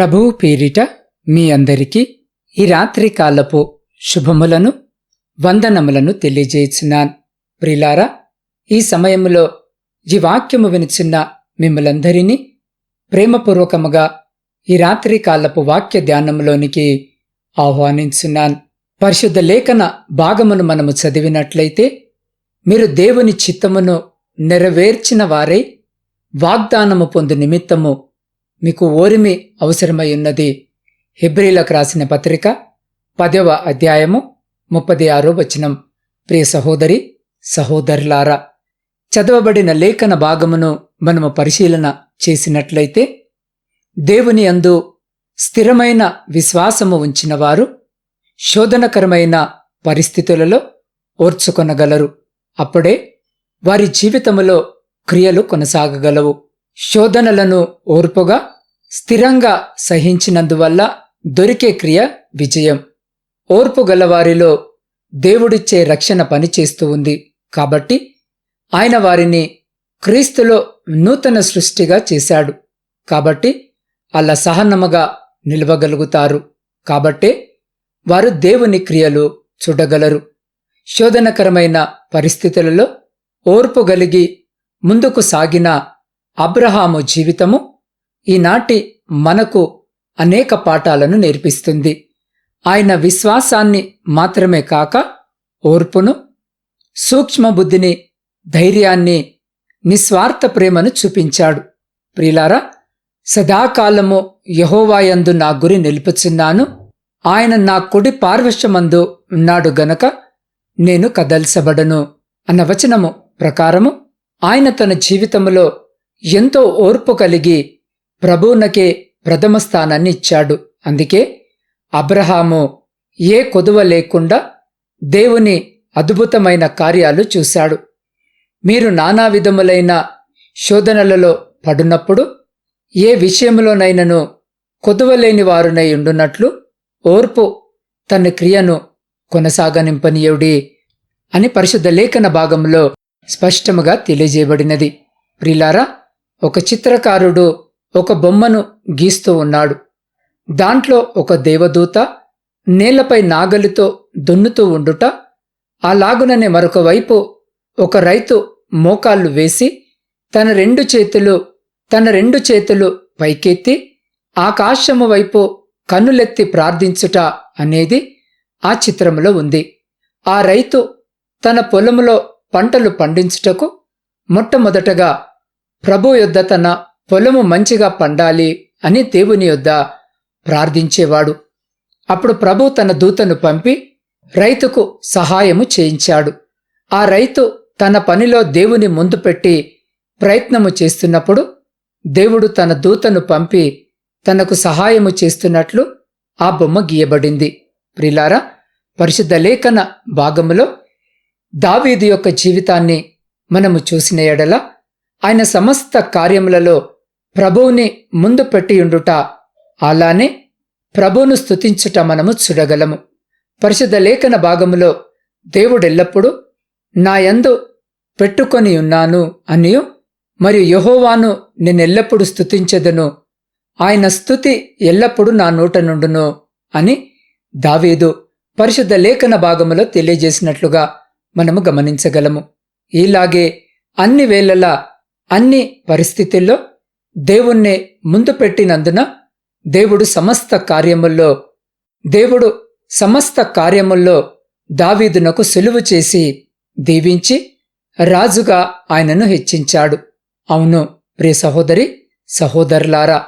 ప్రభువు పేరిట మీ అందరికీ ఈ రాత్రి కాలపు శుభములను వందనములను తెలియజేయుచున్నాను ప్రిలారా ఈ సమయంలో ఈ వాక్యము వినిచిన్న మిమ్మలందరినీ ప్రేమపూర్వకముగా ఈ రాత్రి కాలపు వాక్య ధ్యానములోనికి ఆహ్వానించున్నాను పరిశుద్ధ లేఖన భాగమును మనము చదివినట్లయితే మీరు దేవుని చిత్తమును నెరవేర్చిన వారై వాగ్దానము పొందు నిమిత్తము మీకు ఓరిమి అవసరమై ఉన్నది. హెబ్రిలకు రాసిన పత్రిక పదవ అధ్యాయము ముప్పది ఆరో వచనం. ప్రియ సహోదరి సహోదరులారా చదవబడిన లేఖన భాగమును మనము పరిశీలన చేసినట్లయితే దేవుని అందు స్థిరమైన విశ్వాసము ఉంచినవారు శోధనకరమైన పరిస్థితులలో ఓర్చుకొనగలరు. అప్పుడే వారి జీవితములో క్రియలు కొనసాగగలవు. శోధనలను ఓర్పుగా స్థిరంగా సహించినందువల్ల దొరికే క్రియ విజయం. ఓర్పు గలవారిలో దేవుడిచ్చే రక్షణ పనిచేస్తూ ఉంది. కాబట్టి ఆయన వారిని క్రీస్తులో నూతన సృష్టిగా చేశాడు. కాబట్టి అలా సహనముగా నిలవగలుగుతారు. కాబట్టే వారు దేవుని క్రియలు చూడగలరు. శోధనకరమైన పరిస్థితులలో ఓర్పు గలిగి ముందుకు సాగిన అబ్రహాము జీవితము ఈనాటి మనకు అనేక పాఠాలను నేర్పిస్తుంది. ఆయన విశ్వాసాన్ని మాత్రమే కాక ఓర్పును సూక్ష్మబుద్ధిని ధైర్యాన్ని నిస్వార్థ ప్రేమను చూపించాడు. ప్రిలారా సదాకాలము యహోవాయందు నా గురి నిలుపుచున్నాను. ఆయన నా కుడి పార్వశ్యమందు ఉన్నాడు గనక నేను కదల్సబడను అన్న వచనము ప్రకారము ఆయన తన జీవితములో ఎంతో ఓర్పు కలిగి ప్రభువునకే ప్రథమ స్థానాన్ని ఇచ్చాడు. అందుకే అబ్రహాము ఏ కొదువ లేకుండా దేవుని అద్భుతమైన కార్యాలు చూశాడు. మీరు నానా విధములైన శోధనలలో పడునప్పుడు ఏ విషయంలోనైనను కొదువలేని వారునై ఉండునట్లు ఓర్పు తన క్రియను కొనసాగనింపనీయుడి అని పరిశుద్ధ లేఖన భాగంలో స్పష్టముగా తెలియజేయబడినది. ప్రిలారా ఒక చిత్రకారుడు ఒక బొమ్మను గీస్తూ ఉన్నాడు. దాంట్లో ఒక దేవదూత నేలపై నాగలితో దున్నుతూ ఉండుట అలాగుననే మరొక వైపు ఒక రైతు మోకాళ్ళు వేసి తన రెండు చేతులు తన రెండు చేతులు పైకెత్తి ఆకాశము వైపు కన్నులెత్తి ప్రార్థించుట అనేది ఆ చిత్రంలో ఉంది. ఆ రైతు తన పొలములో పంటలు పండించుటకు మొట్టమొదటగా ప్రభు యొద్ద తన పొలము మంచిగా పండాలి అని దేవుని యొద్ద ప్రార్థించేవాడు. అప్పుడు ప్రభు తన దూతను పంపి రైతుకు సహాయము చేయించాడు. ఆ రైతు తన పనిలో దేవుని ముందు పెట్టి ప్రయత్నము చేస్తున్నప్పుడు దేవుడు తన దూతను పంపి తనకు సహాయము చేస్తున్నట్లు ఆ బొమ్మ గీయబడింది. ప్రిలారా పరిశుద్ధ లేఖన భాగములో దావీదు యొక్క జీవితాన్ని మనము చూసిన ఎడల ఆయన సమస్త కార్యములలో ప్రభువుని ముందు పెట్టియుండుట అలానే ప్రభువును స్థుతించుట మనము చూడగలము. పరిశుద్ధ లేఖన భాగములో దేవుడెల్లప్పుడూ నాయందు పెట్టుకొని ఉన్నాను అనియు మరియు యహోవాను నేనెల్లప్పుడూ స్థుతించెదను ఆయన స్థుతి ఎల్లప్పుడూ నా నోట నుండును అని దావీదు పరిశుద్ధ లేఖన భాగములో తెలియజేసినట్లుగా మనము గమనించగలము. ఇలాగే అన్ని వేళలా అన్ని పరిస్థితుల్లో దేవుణ్ణి ముందు పెట్టినందున దేవుడు సమస్త కార్యముల్లో దేవుడు సమస్త కార్యముల్లో దావీదునకు సులువు చేసి దీవించి రాజుగా ఆయనను హెచ్చించాడు. అవును ప్రియ సహోదరి సహోదరులారా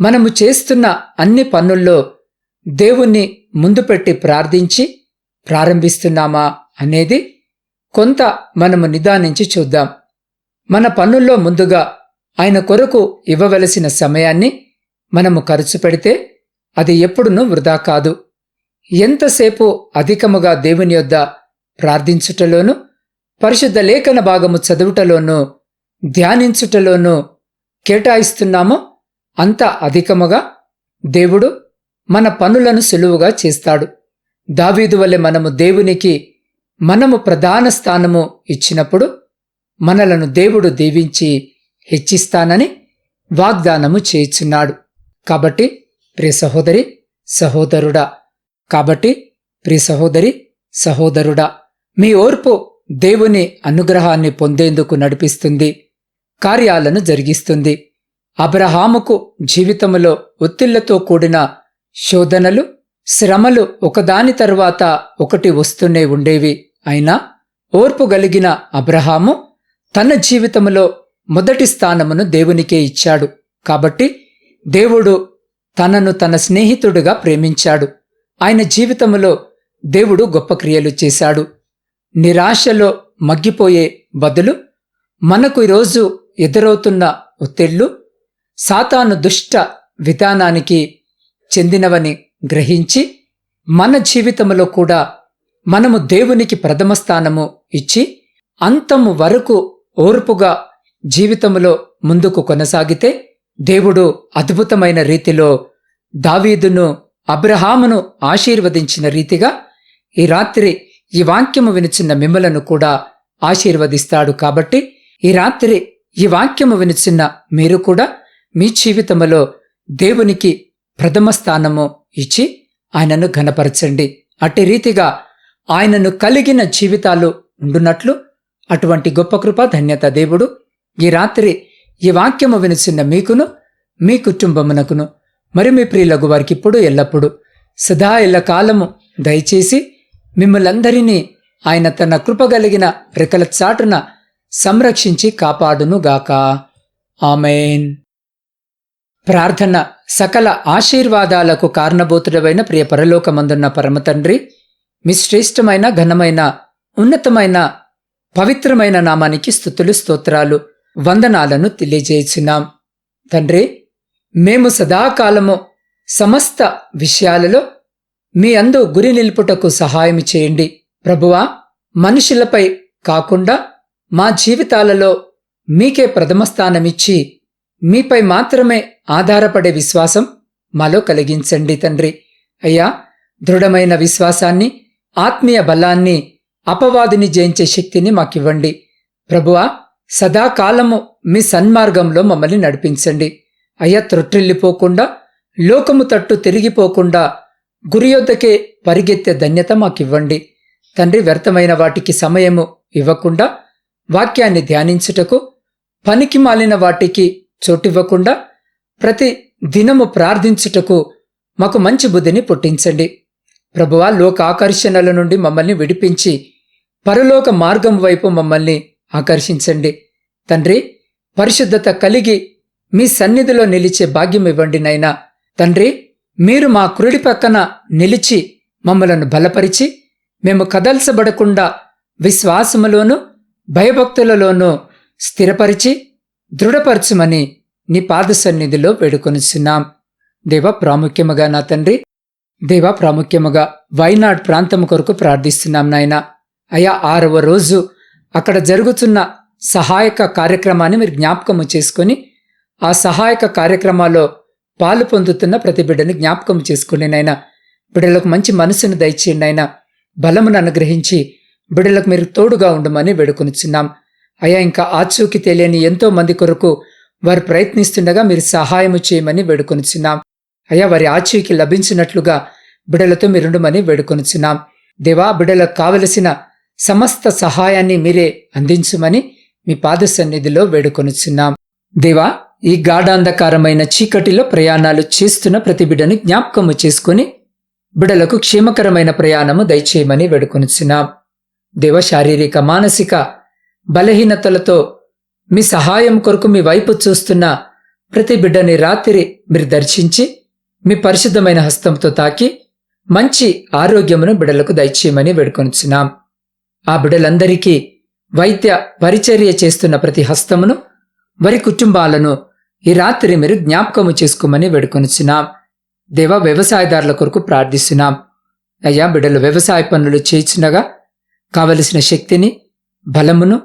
మనము చేస్తున్న అన్ని పనుల్లో దేవుణ్ణి ముందు పెట్టి ప్రార్థించి ప్రారంభిస్తున్నామా అనేది కొంత మనము నిదానించి చూద్దాం. మన పనుల్లో ముందుగా ఆయన కొరకు ఇవ్వవలసిన సమయాన్ని మనము ఖర్చు పెడితే అది ఎప్పుడునూ వృధా కాదు. ఎంతసేపు అధికముగా దేవుని యొద్ద ప్రార్థించుటలోనూ పరిశుద్ధ లేఖన భాగము చదువుటలోనూ ధ్యానించుటలోనూ కేటాయిస్తున్నామో అంత అధికముగా దేవుడు మన పనులను సులువుగా చేస్తాడు. దావీదు వలె మనము దేవునికి మనము ప్రధాన స్థానము ఇచ్చినప్పుడు మనలను దేవుడు దీవించి హెచ్చిస్తానని వాగ్దానము చేయుచున్నాడు. కాబట్టి ప్రియ సహోదరి సహోదరుడా కాబట్టి ప్రియ సహోదరి సహోదరుడా మీ ఓర్పు దేవుని అనుగ్రహాన్ని పొందేందుకు నడిపిస్తుంది కార్యాలను జరిగిస్తుంది. అబ్రహాముకు జీవితములో ఒత్తిళ్ళతో కూడిన శోధనలు శ్రమలు ఒకదాని తరువాత ఒకటి వస్తూనే ఉండేవి. అయినా ఓర్పు గలిగిన అబ్రహాము తన జీవితములో మొదటి స్థానమును దేవునికే ఇచ్చాడు. కాబట్టి దేవుడు తనను తన స్నేహితుడుగా ప్రేమించాడు. ఆయన జీవితములో దేవుడు గొప్ప క్రియలు చేశాడు. నిరాశలో మగ్గిపోయే బదులు మనకు ఈరోజు ఎదురవుతున్న ఒత్తిళ్ళు సాతాను దుష్ట విధానానికి చెందినవని గ్రహించి మన జీవితంలో కూడా మనము దేవునికి ప్రథమ స్థానము ఇచ్చి అంతము వరకు ఓర్పుగా జీవితంలో ముందుకు కొనసాగితే దేవుడు అద్భుతమైన రీతిలో దావీదును అబ్రహామును ఆశీర్వదించిన రీతిగా ఈ రాత్రి ఈ వాక్యము వినిచిన మిమ్మలను కూడా ఆశీర్వదిస్తాడు కాబట్టి ఈ రాత్రి ఈ వాక్యము వినిచిన మీరు కూడా మీ జీవితములో దేవునికి ప్రథమ స్థానము ఇచ్చి ఆయనను ఘనపరచండి. అట్టి రీతిగా ఆయనను కలిగిన జీవితాలు ఉండునట్లు అటువంటి గొప్ప కృప ధన్యత దేవుడు. ఈ రాత్రి ఈ వాక్యము వినిచిన మీకును మీ కుటుంబమునకును మరి మీ ప్రియులకు వారికి ఇప్పుడు ఎల్లప్పుడూ సదా ఎల్ల కాలము దయచేసి మిమ్మలందరినీ ఆయన తన కృపగలిగిన రెక్కల చాటున సంరక్షించి కాపాడునుగాక ఆమెన్. ప్రార్థన సకల ఆశీర్వాదాలకు కారణభూతుడమైన ప్రియ పరలోకమందున్న పరమతండ్రి మీ శ్రేష్టమైన ఘనమైన ఉన్నతమైన పవిత్రమైన నామానికి స్థుతులు స్తోత్రాలు వందనాలను తెలియజేస్తున్నాం తండ్రి మేము సదాకాలము సమస్త విషయాలలో మీ అందు గురి నిలుపుటకు సహాయం చేయండి. ప్రభువా మనుషులపై కాకుండా మా జీవితాలలో మీకే ప్రథమ స్థానమిచ్చి మీపై మాత్రమే ఆధారపడే విశ్వాసం మాలో కలిగించండి తండ్రి. అయ్యా దృఢమైన విశ్వాసాన్ని ఆత్మీయ బలాన్ని అపవాదిని జయించే శక్తిని మాకివ్వండి. ప్రభువా సదాకాలము మీ సన్మార్గంలో మమ్మల్ని నడిపించండి. అయ్యా త్రొట్టిల్లిపోకుండా లోకము తట్టు తిరిగిపోకుండా గురి యొద్దకే పరిగెత్తే ధన్యత మాకివ్వండి. తండ్రి వ్యర్థమైన వాటికి సమయము ఇవ్వకుండా వాక్యాన్ని ధ్యానించుటకు పనికి మాలిన వాటికి చోటివ్వకుండా ప్రతి దినము ప్రార్థించుటకు మాకు మంచి బుద్ధిని పుట్టించండి. ప్రభువా లోక ఆకర్షణల నుండి మమ్మల్ని విడిపించి పరలోక మార్గం వైపు మమ్మల్ని ఆకర్షించండి. తండ్రి పరిశుద్ధత కలిగి మీ సన్నిధిలో నిలిచే భాగ్యం ఇవ్వండి నైనా తండ్రి మీరు మా కురుడి పక్కన నిలిచి మమ్మలను బలపరిచి మేము కదల్చబడకుండా విశ్వాసములోను భయభక్తులలోనూ స్థిరపరిచి దృఢపరచుమని నీ పాద సన్నిధిలో వేడుకొనిచున్నాం. దేవ ప్రాముఖ్యముగా నా తండ్రి దేవ ప్రాముఖ్యముగా వైనాడ్ ప్రాంతం కొరకు ప్రార్థిస్తున్నాం నాయనా. అయా ఆరవ రోజు అక్కడ జరుగుతున్న సహాయక కార్యక్రమాన్ని మీరు జ్ఞాపకము చేసుకొని ఆ సహాయక కార్యక్రమాల్లో పాలు పొందుతున్న ప్రతి బిడ్డని జ్ఞాపకం చేసుకుని నాయన బిడ్డలకు మంచి మనసును దయచేయండి ఆయన బలమును అనుగ్రహించి బిడ్డలకు మీరు తోడుగా ఉండమని వేడుకొనిచున్నాం. అయా ఇంకా ఆచూకి తెలియని ఎంతో మంది కొరకు వారు ప్రయత్నిస్తుండగా మీరు సహాయము చేయమని వేడుకొనిచున్నాం. అయ్యా వారి ఆచూకి లభించినట్లుగా బిడలతో మీరుండమని వేడుకొనిచున్నాం. దేవా బిడలకు కావలసిన సమస్త సహాయాన్ని మీరే అందించమని మీ పాద సన్నిధిలో వేడుకొనుచున్నాం. దేవా ఈ గాఢాంధకారమైన చీకటిలో ప్రయాణాలు చేస్తున్న ప్రతి బిడ్డను జ్ఞాపకము చేసుకుని బిడలకు క్షేమకరమైన ప్రయాణము దయచేయమని వేడుకొనుచున్నాం. దేవ శారీరక మానసిక బలహీనతలతో మీ సహాయం కొరకు మీ వైపు చూస్తున్న ప్రతి బిడ్డని రాత్రి మీరు దర్శించి మీ పరిశుద్ధమైన హస్తంతో తాకి మంచి ఆరోగ్యమును బిడలకు దయచేయమని వేడుకొనిచున్నాం. ఆ బిడలందరికీ వైద్య పరిచర్య చేస్తున్న ప్రతి హస్తమును వారి కుటుంబాలను ఈ రాత్రి మీరు జ్ఞాపకము చేసుకోమని వేడుకొనిచున్నాం. దేవ వ్యవసాయదారుల కొరకు ప్రార్థిస్తున్నాం. అయ్యా బిడ్డలు వ్యవసాయ పనులు చేయించినగా కావలసిన శక్తిని బలమును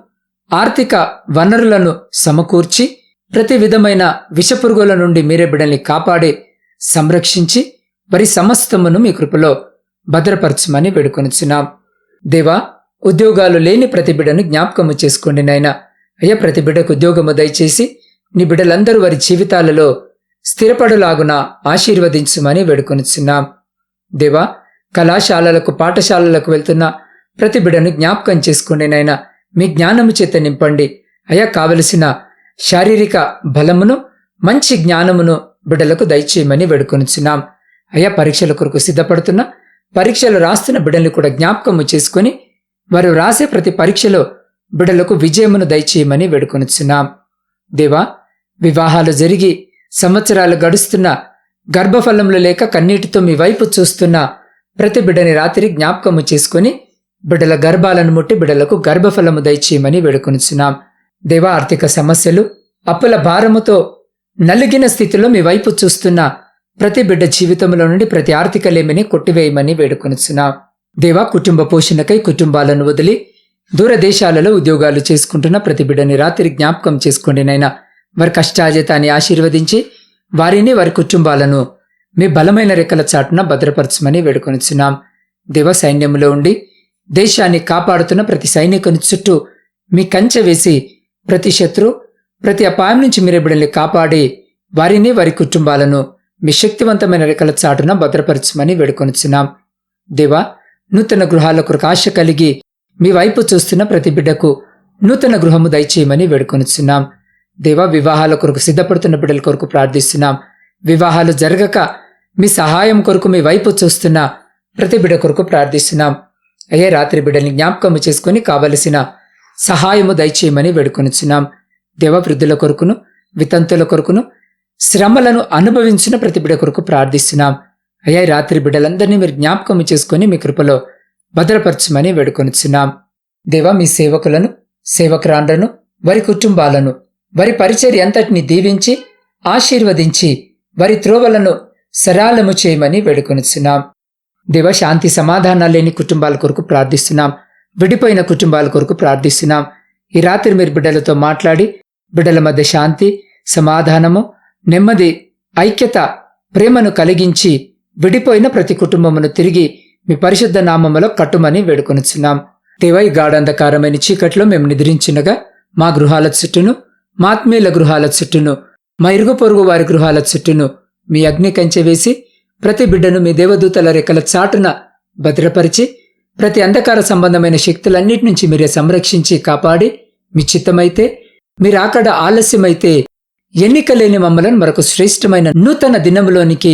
ఆర్థిక వనరులను సమకూర్చి ప్రతి విధమైన విషపురుగుల నుండి మీరే బిడల్ని కాపాడి సంరక్షించి వారి సమస్తమును మీ కృపలో భద్రపరచమని వేడుకొనిచున్నాం. దేవా ఉద్యోగాలు లేని ప్రతి బిడ్డను జ్ఞాపకము చేసుకోండి నాయన. అయ్యా ప్రతి బిడ్డకు ఉద్యోగము దయచేసి నీ బిడ్డలందరూ వారి జీవితాలలో స్థిరపడులాగున ఆశీర్వదించుమని వేడుకొనిచున్నాం. దేవా కళాశాలలకు పాఠశాలలకు వెళ్తున్న ప్రతి బిడను జ్ఞాపకం చేసుకోండి నాయన. మీ జ్ఞానము చేత నింపండి. అయా కావలసిన శారీరక బలమును మంచి జ్ఞానమును బిడ్డలకు దయచేయమని వేడుకొనిచున్నాం. అయా పరీక్షల కొరకు సిద్ధపడుతున్న పరీక్షలు రాస్తున్న బిడ్డల్ని కూడా జ్ఞాపకము చేసుకొని వారు రాసే ప్రతి పరీక్షలో బిడ్డలకు విజయమును దయచేయమని వేడుకొనిచున్నాం. దేవా వివాహాలు జరిగి సంవత్సరాలు గడుస్తున్న గర్భఫలములు లేక కన్నీటితో మీ వైపు చూస్తున్న ప్రతి బిడ్డని రాత్రి జ్ఞాపకము చేసుకొని బిడ్డల గర్భాలను ముట్టి బిడ్డలకు గర్భఫలము దయచేయమని వేడుకొనిచున్నాం. దేవా ఆర్థిక సమస్యలు అప్పుల భారముతో నలిగిన స్థితిలో మీ వైపు చూస్తున్న ప్రతి బిడ్డ జీవితంలో నుండి ప్రతి ఆర్థిక లేమిని కొట్టివేయమని వేడుకొనిచున్నాం. దేవా కుటుంబ పోషణకై కుటుంబాలను వదిలి దూరదేశాలలో ఉద్యోగాలు చేసుకుంటున్న ప్రతి బిడ్డని రాత్రి జ్ఞాపకం చేసుకోండి నైనా వారి కష్టాజితాన్ని ఆశీర్వదించి వారిని వారి కుటుంబాలను మీ బలమైన రెక్కల చాటున భద్రపరచమని వేడుకొనిచున్నాం. దేవ సైన్యంలో ఉండి దేశాన్ని కాపాడుతున్న ప్రతి సైనికుని చుట్టూ మీ కంచె వేసి ప్రతి శత్రు ప్రతి అపాయం నుంచి మీరు బిడ్డల్ని కాపాడి వారిని వారి కుటుంబాలను మీ శక్తివంతమైన రెక్కల చాటున భద్రపరచమని వేడుకొనిచున్నాం. దేవా నూతన గృహాల కొరకు ఆశ కలిగి మీ వైపు చూస్తున్న ప్రతి బిడ్డకు నూతన గృహము దయచేయమని వేడుకొనిచున్నాం. దేవా వివాహాల కొరకు సిద్ధపడుతున్న బిడ్డల కొరకు ప్రార్థిస్తున్నాం. వివాహాలు జరగక మీ సహాయం కొరకు మీ వైపు చూస్తున్న ప్రతి బిడ్డ కొరకు ప్రార్థిస్తున్నాం. అయ్యే రాత్రి బిడ్డల్ని జ్ఞాపకము చేసుకుని కావలసిన సహాయము దయచేయమని వేడుకొనిచున్నాం. దేవ వృద్ధుల కొరకును వితంతుల కొరకును శ్రమలను అనుభవించిన ప్రతి బిడ్డ కొరకు ప్రార్థిస్తున్నాం. అయ్యా రాత్రి బిడ్డలందరినీ మీరు జ్ఞాపకము చేసుకుని మీ కృపలో భద్రపరచమని వేడుకొనిచున్నాం. దేవా మీ సేవకులను సేవకురాండ్రను వారి కుటుంబాలను వారి పరిచర్య అంతటిని దీవించి ఆశీర్వదించి వారి త్రోవలను సరాలము చేయమని వేడుకొనిచున్నాం. దేవ శాంతి సమాధానాలు లేని కుటుంబాల కొరకు ప్రార్థిస్తున్నాం. విడిపోయిన కుటుంబాల కొరకు ప్రార్థిస్తున్నాం. ఈ రాత్రి మీరు బిడ్డలతో మాట్లాడి బిడ్డల మధ్య శాంతి సమాధానము నెమ్మది ఐక్యత ప్రేమను కలిగించి విడిపోయిన ప్రతి కుటుంబమును తిరిగి మీ పరిశుద్ధ నామములో కట్టుమని వేడుకొనిచున్నాం. దేవై గాఢంధకారమైన చీకట్లో మేము నిద్రించినగా మా గృహాల చుట్టూను మా ఆత్మీయుల గృహాల చుట్టూను మా ఇరుగు పొరుగు వారి గృహాల చుట్టూను మీ అగ్ని కంచె వేసి ప్రతి బిడ్డను మీ దేవదూతల రెక్కల చాటున భద్రపరిచి ప్రతి అంధకార సంబంధమైన శక్తులన్నిటి నుంచి మీరే సంరక్షించి కాపాడి మీ చిత్తమైతే మీరు అక్కడ ఆలస్యమైతే ఎన్నికలేని మమ్మలను మరొక శ్రేష్టమైన నూతన దినములోనికి